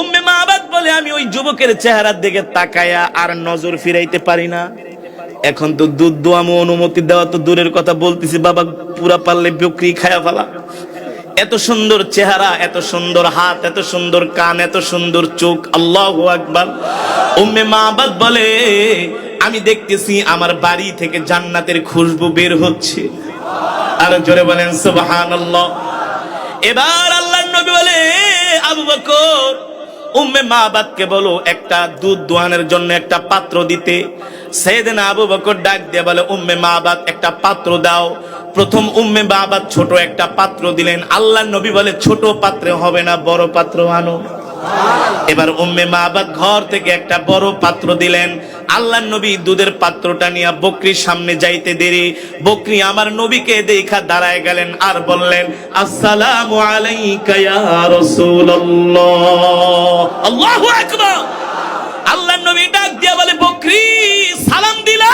উম্মে মাবাদ বলে, আমি ওই যুবকের চেহারার দিকে তাকায়া আর নজর ফিরাইতে পারি না। এখন তো দুধ দোয়ামো অনুমতি দেওয়া তো দূরের কথা বলতেছি, বাবা, পুরা পারলে বকরি খায়া ফেলা। এত সুন্দর চেহারা, এত সুন্দর হাত, এত সুন্দর কান, এত সুন্দর চোখ, আল্লাহ আকবার। উম্মে মাবাদ বলে, আমি দেখতেছি আমার বাড়ি থেকে জান্নাতের খুশবু বের হচ্ছে। আর জোরে বলেন, সুবহানাল্লাহ। এবার আল্লাহর নবী বলে, আবু বকর উম্মে মাবাদকে বলো, একটা দুধ দোয়ানের জন্য একটা পাত্র দিতে। সেদিন আবু বকর ডাক দিয়ে বলে, উম্মে মাবাদ একটা পাত্র দাও। প্রথম উম্মে বাবাদ ছোট একটা পাত্র দিলেন। আল্লাহ নবী বলে, ছোট পাত্রে হবে না, বড় পাত্র আনো। এবার উম্মে মাবাদ ঘর থেকে একটা বড় পাত্র দিলেন। আল্লাহ নবী দুধের পাত্রটা নিয়ে বকরির সামনে যাইতে দেরি। বকরি আমার নবীকে দেখা দাঁড়ায় গেলেন আর বললেন, আসসালাম আল্লাহ নবী ডাক দিয়া বলে, বকরি, সালাম দিলা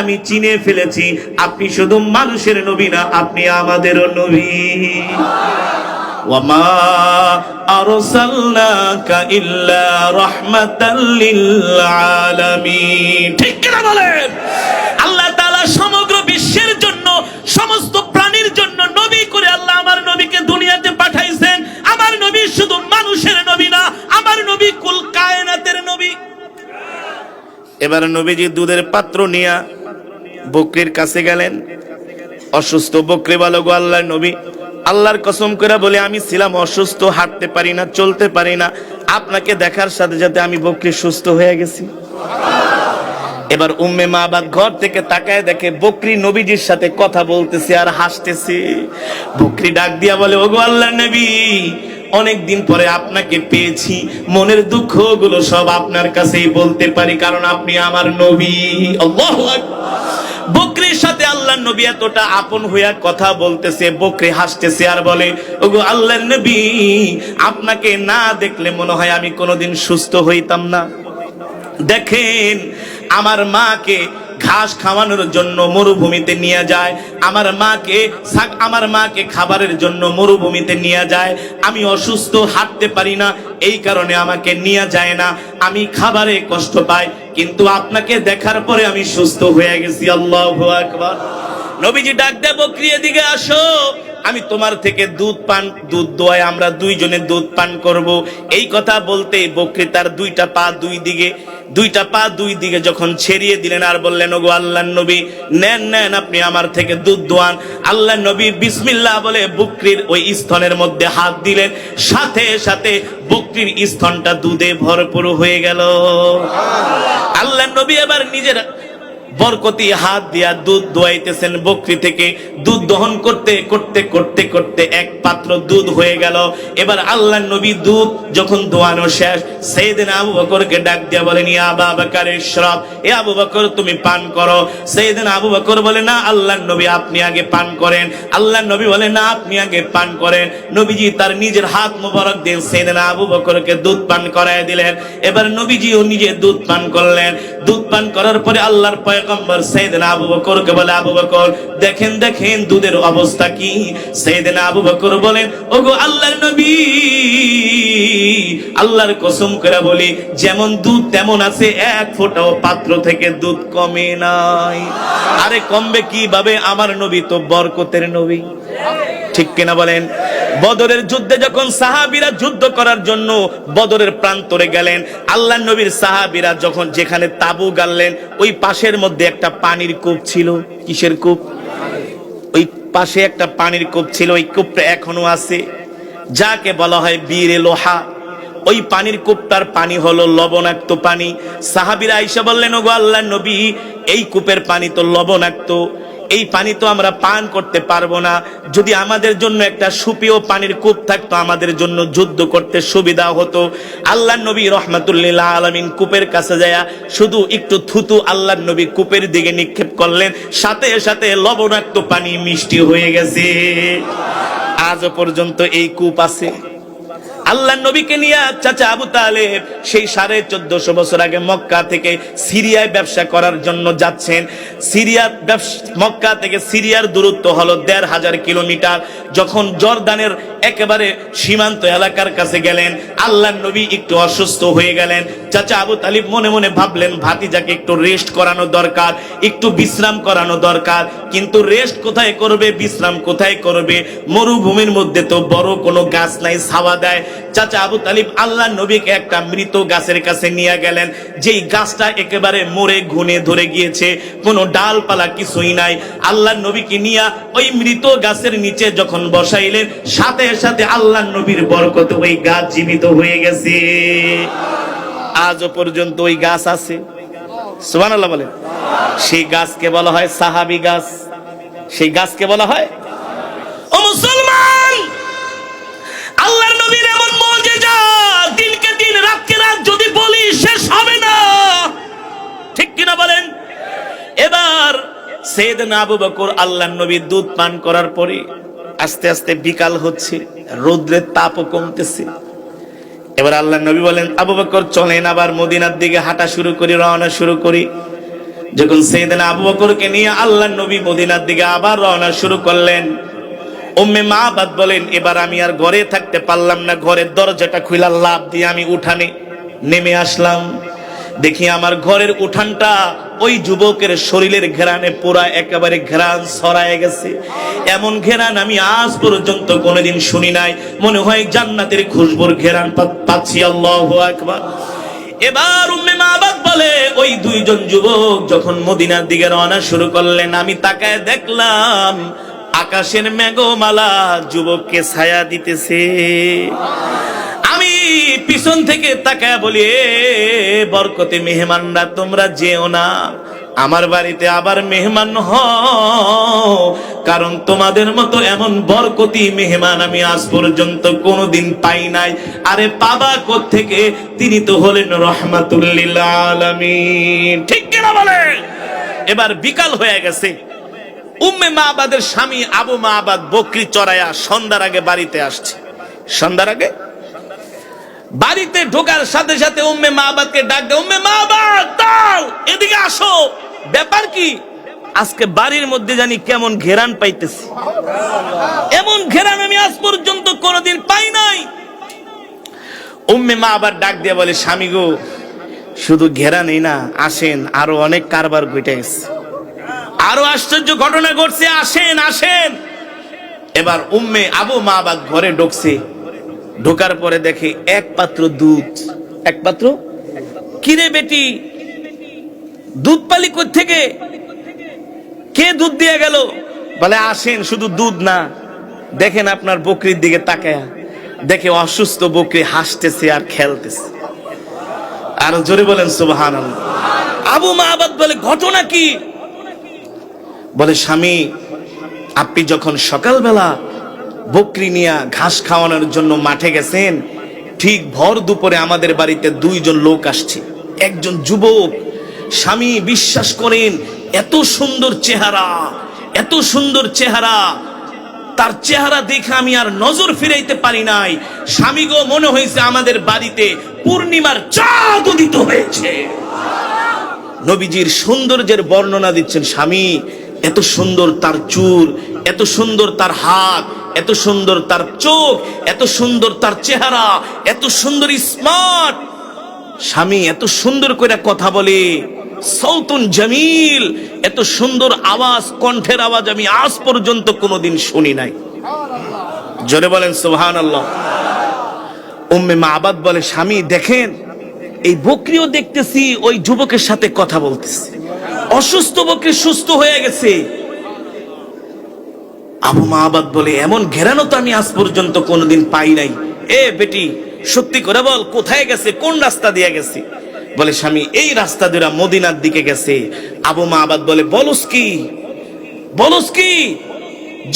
আমি চিনে ফেলেছি, আপনি শুধু মানুষের নবী না, আপনি আমাদেরও নবী। দুনিয়াতে পাঠাইছেন। আমার নবী শুধু মানুষের নবী না, আমার নবী কুল কায়নাতের নবী। এবার নবীজি দুধের পাত্র নিয়া বকরির কাছে গেলেন। অসুস্থ বকরি বলো, গো আল্লাহর নবী, আল্লাহর কসম করে বলে, আমি ছিলাম অসুস্থ, হাঁটতে পারি না, চলতে পারি না। আপনাকে দেখার সাথে সাথে আমি বকরি সুস্থ হয়ে গেছি। এবার উম্মে মা বাদ ঘর থেকে তাকায় দেখে বকরি নবীজির সাথে কথা বলতেছে আর হাসতেছে। বকরি ডাক দিয়া বলে, ওগো আল্লাহ নবী, অনেক দিন পরে আপনাকে পেয়েছি। মনের দুঃখগুলো সব আপনার কাছেই বলতে পারি, কারণ আপনি আমার নবী। আল্লাহু বকরির সাথে আল্লাহ নবী এতটা আপন হইয়া কথা বলতেছে, বকরি হাসতেছে আর বলে, ওগো আল্লাহ নবী, আপনাকে না দেখলে মনে হয় আমি কোনোদিন সুস্থ হইতাম না। দেখেন, আমার মাকে ঘাস খাওয়ানোর জন্য মরুভূমিতে নিয়ে যায়। আমার মাকে আমার মাকে খাবারের জন্য মরুভূমিতে নিয়ে যায়। আমি অসুস্থ, হাঁটতে পারি না, এই কারণে আমাকে নিয়ে যায় না। আমি খাবারে কষ্ট পাই, কিন্তু আপনাকে দেখার পরে আমি সুস্থ হয়ে গেছি। আল্লাহ আকবার। নবীজি ডাক দেব ক্রিয়ে দিকে আসো। আমি তোমার থেকে দুধ পান, দুধ দোয়ায় আমরা দুইজনে দুধ পান করব। এই কথা বলতে বকরি তার দুইটা পা দুই দিকে, দুইটা পা দুই দিকে যখন ছেড়িয়ে দিলেন আর বললেন, ওগো আল্লাহ নবী, নেন নেন আপনি আমার থেকে দুধ দোয়ান। আল্লাহ নবী বিসমিল্লাহ বলে বকরির ওই স্তনের মধ্যে হাত দিলেন। সাথে সাথে বকরির স্তনটা দুধে ভরপুর হয়ে গেল। আল্লাহ নবী এবার নিজের বরকতি হাত দিয়া দুধ দোয়াইতেছেন বকরি থেকে। দুধ দহন করতে করতে করতে করতে এক পাত্র দুধ হয়ে গেল। এবার আল্লাহ নবী দুধ যখন দোয়ানো শেষ, সেইদিন আবু বকরকে ডাক দিয়া বলেন আবা বকরের শ্রব এ আবু বকর, তুমি পান করো। সেইদিন আবু বকর বলে, না, আল্লাহ নবী আপনি আগে পান করেন। আল্লাহ নবী বলে, না, আপনি আগে পান করেন। নবীজি তার নিজের হাত মোবারক দিন সেইদিন আবু বকরকে দুধ পান করায় দিলেন। এবার নবীজিও নিজে দুধ পান করলেন। দুধ পান করার পরে আল্লাহর পয়গম্বর আবু আবু বকর দেখেন দেখেন দুধের অবস্থা কি আবু বকর বলেন আল্লাহর নবী আল্লাহর কসম করে বলি যেমন দুধ তেমন আছে এক ফোঁটাও পাত্র থেকে দুধ কমে নাই আরে কমবে কীভাবে আমার নবী তো বরকতের নবী ঠিক কিনা বলেন? বদরের যুদ্ধে যখন সাহাবীরা যুদ্ধ করার জন্য বদরের প্রান্তরে গেলেন, আল্লাহ নবীর সাহাবীরা যখন যেখানে তাবু গাললেন ওই পাশের মধ্যে একটা পানির কূপ ছিল। কিসের কূপ? ওই পাশে একটা পানির কূপ ছিল, ওই কূপটা এখনও আছে। যাকে বলা হয় বীরে লোহা। ওই পানির কূপটার পানি হলো লবণাক্ত পানি। সাহাবীরা আইসা বললেন, ওগো আল্লাহ নবী, এই কূপের পানি তো লবণাক্ত। এই পানি তো আমরা পান করতে পারব না। যদি আমাদের জন্য একটা সুপেয় পানির কূপ থাকতো, আমাদের জন্য যুদ্ধ করতে সুবিধা হতো। আল্লাহ নবী রহমাতুল্লিল্লাহ আলমিন কূপের কাছে যায় শুধু একটু থুতু আল্লাহ নবী কূপের দিকে নিক্ষেপ করলেন। সাথে সাথে লবণাক্ত পানি মিষ্টি হয়ে গেছে। আজও পর্যন্ত এই কূপ আছে। আল্লাহ নবীকে নিয়ে চাচা আবু তালেব সেই সাড়ে চোদ্দশো বছর আগে মক্কা থেকে সিরিয়ায় ব্যবসা করার জন্য যাচ্ছেন। সিরিয়ার মক্কা থেকে সিরিয়ার দূরত্ব হলো দেড় হাজার কিলোমিটার। যখন জর্দানের একেবারে সীমান্ত এলাকার কাছে গেলেন। আল্লাহ নবী একটু অসুস্থ হয়ে গেলেন। চাচা আবু তালিব মনে মনে ভাবলেন, ভাতিজাকে একটু রেস্ট করানো দরকার, একটু বিশ্রাম করানো দরকার। কিন্তু রেস্ট কোথায় করবে, বিশ্রাম কোথায় করবে? মরুভূমির মধ্যে তো বড় কোনো গাছ নাই, ছাওয়া দেয়। চাচা আবু তালিব আল্লাহ নবীকে একটা মৃত গাছের কাছে নিয়ে গেলেন। যেই গাছটা একেবারে মরে ঘুনে ধরে গিয়েছে, কোনো ডালপালা কিছুই নাই। আল্লাহ নবীকে নিয়ে ওই মৃত গাছের নিচে যখন বসাইলেন, সাথে সাথে আল্লাহ নবীর বরকত, ওই গাছ জীবিত হয়ে গেছে। আজও পর্যন্ত ওই গাছ আছে। সুবহানাল্লাহ বলে সেই গাছকে বলা হয় সাহাবি গাছ। সেই গাছকে বলা হয়, ও মুসলমান! আল্লাহর নবীর এমন দিনকে দিন, রাতকে রাত যদি বলি শেষ হবে না। ঠিক কিনা বলেন? এবার সেদিন আবু বকর নবীর দুধ পান করার পরে আস্তে আস্তে বিকাল হচ্ছে, রৌদ্রের তাপও কমতেছে। এবার আল্লাহ নবী বলেন, আবু বকর, চলেন আবার মদিনার দিকে হাঁটা শুরু করি, রওনা শুরু করি। যখন সেদিন আবু বকরকে নিয়ে আল্লাহ নবী মদিনার দিকে আবার রওনা শুরু করলেন, উম্মে মা বাদ বলেন, এবার আমি আর ঘরে থাকতে পারলাম না, ঘরের দরজাটা খুলা লাভ দিয়ে আমি উঠানে নেমে আসলাম। দেখি আমার ঘরের উঠানটা ওই যুবকের শরীরের ঘেরানে পুরা একেবারে ঘেরান ছড়ায় গেছে। এমন ঘেরান আমি আজ পর্যন্ত কোনোদিন শুনি নাই। মনে হয় জান্নাতের খুশবুর ঘেরান পাচ্ছি, আল্লাহ একবার এবার উম্মে মাবাদ বলে, ওই দুইজন যুবক যখন মদিনার দিকে রওনা শুরু করলেন, আমি তাকায় দেখলাম আকাশের মেঘমালা যুবককে ছায়া দিতেছে। আমি পিছন থেকে তাকায় বলি বরকতে মেহমানরা, তোমরা যেও না। আমার বাড়িতে আবার মেহমান হও, কারণ তোমাদের মতো এমন বরকতি মেহমান আমি আজ পর্যন্ত কোনোদিন পাই নাই। আরে পাবা থেকে তিনি তো হলেন রহমাতুল্লিল ঠিক কিনা বলে? এবার বিকাল হয়ে গেছে। উম্মে মা আবাদের স্বামী আবু মা আবাদ বকরি চড়াইয়া সন্ধ্যার আগে বাড়িতে আসছে। সন্ধ্যার আগে? বাড়িতে ঢোকার সাথে সাথে উম্মে মাবাদকে ডাক দে উম্মে মাবাদ দাও, এদিকে আসো। ব্যাপার কি? আজকে বাড়ির মধ্যে জানি কেমন ঘেরান পাইতেছি। এমন ঘেরান আমি আজ পর্যন্ত কোনোদিন পাই নাই। উম্মে মা আবার ডাক দিয়ে বলে, স্বামী গো, শুধু ঘেরানই না, আসেন, আরও অনেক কারবার গেছে। আরও আশ্চর্য ঘটনা ঘটছে, আসেন আসেন। এবার উম্মে আবু মা আবার ঘরে ঢুকছে। ঢোকার পরে দেখে এক পাত্র দুধ। এক পাত্র? কিরে বেটি? দুধ পালি থেকে কে দুধ দিয়ে গেল? বলে আসেন শুধু দুধ না। দেখেন আপনার বকরির দিকে তাকায়া। দেখে অসুস্থ বকরি হাসতেছে আর খেলতেছে। আর জোরে বলেন সুবহান আবু মাহাবাদ বলে ঘটনা কি? বলে স্বামী আপনি যখন সকালবেলা বকরি নিয়ে ঘাস খাওয়ানোর জন্য মাঠে গেছেন। ঠিক ভর দুপুরে আমাদের বাড়িতে দুইজন লোক আসছে। একজন যুবক, স্বামী বিশ্বাস করেন, এত সুন্দর চেহারা, এত সুন্দর চেহারা। তার চেহারা দেখে আমি আর নজর ফিরাইতে পারি নাই। স্বামী গো, মনে হয়েছে আমাদের বাড়িতে পূর্ণিমার চাঁদ উদিত হয়েছে। নবীজির সৌন্দর্যের বর্ণনা দিচ্ছেন, স্বামী, এত সুন্দর তার চুল, এত সুন্দর তার হাত এত সুন্দর তার চোখ, এত সুন্দর তার চেহারা, এত সুন্দর স্মার্ট। স্বামী এত সুন্দর করে কথা বলে সৌতুন জামিল, এত সুন্দর আওয়াজ, কণ্ঠের আওয়াজ আমি আজ পর্যন্ত কোনোদিন শুনি নাই। জোরে বলেন সুবহান আল্লাহ উম্মে মা আবাদ বলে, স্বামী, দেখেন, এই বকরিও দেখতেছি, ওই যুবকের সাথে কথা বলতেছে। অসুস্থ বকরি সুস্থ হয়ে গেছে। আবু মাহাবাদ বলে, এমন ঘেরানো তো আমি আজ পর্যন্ত কোনোদিন পাই নাই। এ বেটি, সত্যি করে বল, কোথায় গেছে? কোন রাস্তা দিয়ে গেছে? বলে, স্বামী, এই রাস্তা দিয়ে মদিনার দিকে গেছে। আবু মাহাবাদ বলে, বলস কি? বলস কি?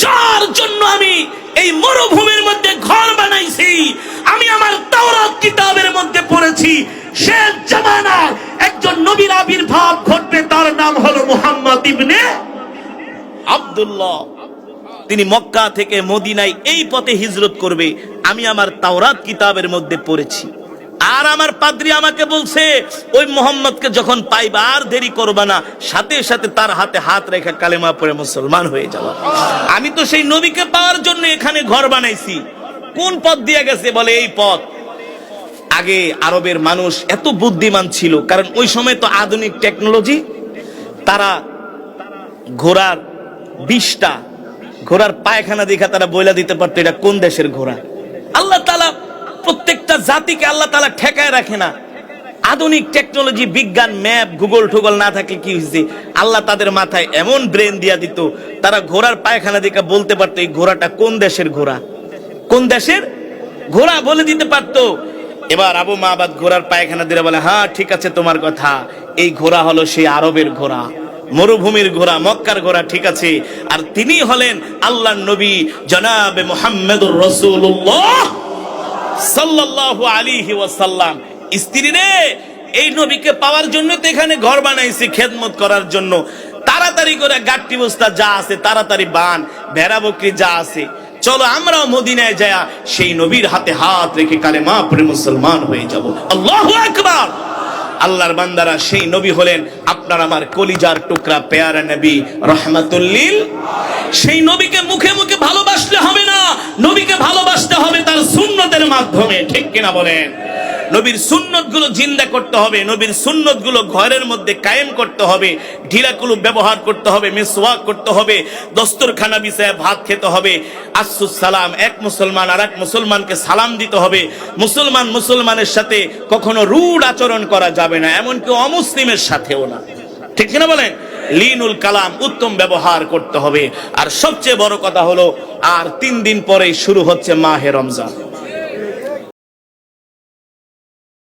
যার জন্য আমি এই মরুভূমির মধ্যে ঘর বানাইছি, আমি আমার তাওরাত কিতাবের মধ্যে পড়েছি শেষ জামানায় একজন নবীর আবির্ভাব ঘটবে, তার নাম হলো মুহাম্মদ ইবনে আব্দুল্লাহ। তিনি মক্কা থেকে মদিনায় এই পথে হিজরত করবে। আমি আমার তাওরাত কিতাবের মধ্যে পড়েছি। আর আমার পাদ্রী আমাকে বলছে, ওই মোহাম্মদকে যখন পাইবা আর দেরি করবা না, সাথে সাথে তার হাতে হাত রেখে কালেমা পড়ে মুসলমান হয়ে যাওয়া আমি তো সেই নবীকে পাওয়ার জন্য এখানে ঘর বানাইছি। কোন পথ দিয়ে গেছে বলে এই পথ? আগে আরবের মানুষ এত বুদ্ধিমান ছিল, কারণ ওই সময় তো আধুনিক টেকনোলজি, তারা ঘোড়ার বিষটা ঘোড়ার পায়খানা দেখা তারা বইলা দিতে পারতো, এটা কোন দেশের ঘোড়া? আল্লাহ তালা প্রত্যেকটা জাতিকে আল্লাহ তালা ঠেকায় রাখে না। আধুনিক টেকনোলজি, বিজ্ঞান, ম্যাপ, গুগল, টুগল না থাকলে কি হয়েছে আল্লাহ তাদের মাথায় এমন ব্রেন দিয়া দিত, তারা ঘোড়ার পায়খানা দেখে বলতে পারতো, এই ঘোড়াটা কোন দেশের ঘোড়া? কোন দেশের? ঘোড়া বলে দিতে পারতো। এবার আবু মাবাদ ঘোড়ার পায়খানা দিয়ে বলে হ্যাঁ ঠিক আছে, তোমার কথা। এই ঘোড়া হলো সেই আরবের ঘোড়া। মরুভূমির ঘোড়া, মক্কার ঘোড়া, ঠিক আছে। আর তিনি হলেন আল্লাহর নবী, জনাবে মোহাম্মদুর রসুল্লাহ সাল্লাল্লাহু আলাইহি ওয়াসাল্লাম। স্ত্রী রে, এই নবীকে পাওয়ার জন্য তো এখানে ঘর বানাইছি, খেদমত করার জন্য। তাড়াতাড়ি করে গাট্টি বস্তা যা আছে, তাড়াতাড়ি বান, ভেড়া বকরি যা আছে। চলো আমরাও মদিনায় যায়া সেই নবীর হাতে হাত রেখে কালে মা মুসলমান হয়ে যাব। আল্লাহু আকবার! আল্লাহর বান্দারা সেই নবী হলেন। আপনার আমার কলিজার টুকরা পেয়ারা নবী, রহমাতুল্লিল। সেই নবীকে মুখে মুখে ভালোবাসলে হবে না, নবীকে ভালোবাসতে হবে তার সুন্নতের মাধ্যমে, ঠিক কিনা বলেন? নবীর সুন্নতগুলো জিন্দা করতে হবে, নবীর সুন্নতগুলো ঘরের মধ্যে কায়েম করতে হবে ঢিলাকুলু ব্যবহার করতে হবে, মেসওয়াক করতে হবে, দস্তরখানা বিষয়ে ভাত খেতে হবে আসুস সালাম, এক মুসলমান আর এক মুসলমানকে সালাম দিতে হবে, মুসলমান মুসলমানের সাথে কখনো রুড আচরণ করা যাবে না, এমনকি অমুসলিমের সাথেও না। ঠিক কিনা বলেন? লিনুল কালাম উত্তম ব্যবহার করতে হবে, আর সবচেয়ে বড় কথা হলো, আর তিন দিন পরেই শুরু হচ্ছে মাহে রমজান।